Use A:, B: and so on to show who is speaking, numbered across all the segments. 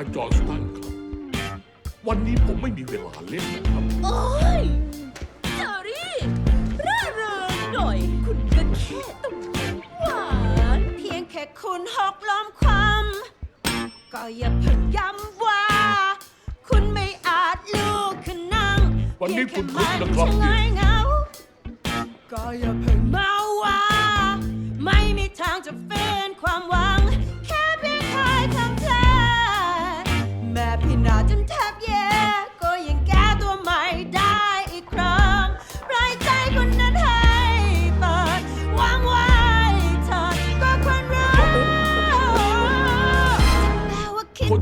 A: ายจอร์สตันครับ วันนี้ผมไม่มีเวลาเล่นนะครับ
B: โอ้ยเจอรี่ร่าเริงหน่อย คุณก็แค่ต้องหวาน
C: เพียงแค่คุณหกล้มความ ก็อย่าเพิ่งย้ำว่า คุณไม่อาจลุกขึ้นนั่ง
A: วันนี้คุณคุก
C: เพียง
A: นะ
C: แค
A: รับ
C: มันชะงัยเหงาก็อย่าเพิ่งมาว่า ไม่มีทางจะฝืน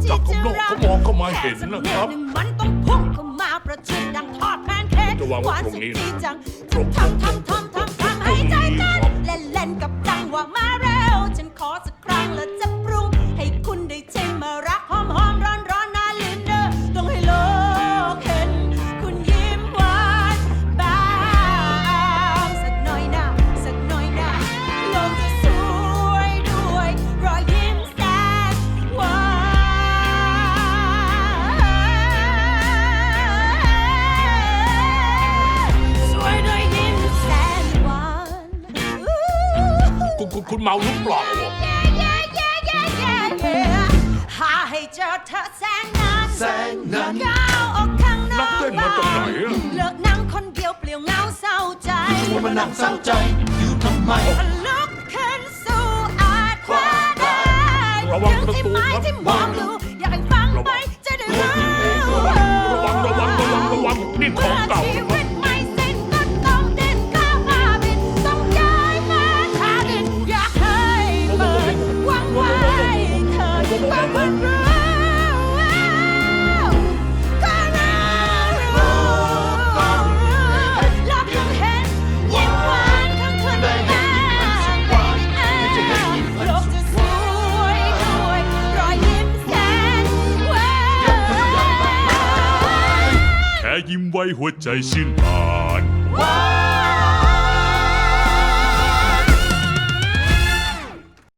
C: จาก
A: ข้างนอกเขามองเข้ามาเห็นนะครับ
C: แสักดหงมันต้องพุ่งเข้ามาประชิดดังทอดแพนเค้ก
A: จะวางไว้ตรงนี้นะ
C: หวาสุดที่จังทำทำทำทำทำให้ใจเต้นเล่นเล่นกับจังหวะมาเร็ว ฉันขอสักครั้งแล้วจะปรุงให้คุณได้ชิ คุณ
A: คุณคุณเมาหรือเปล่าอ
C: หาให้เจอเธอแสงนั้น
D: แสงนั้น
C: ก้าวออกข้างน
A: นั
C: อกก
A: เต้นมาจากไหนอะ
C: เลิกนั่งคนเดียวเปลี่ยวเหงาเศร้าใจ
D: ว่ามานั่งเศร้าใจอยู่ทำไม
C: ลุกขึ้นสู่อาจคว้าได้
A: ระวังประ
C: ที่
A: ตู
C: ไม้
A: ครับ
C: ที่มองดูอย ยิ้มไว้หัว
A: ใจชื่นบาน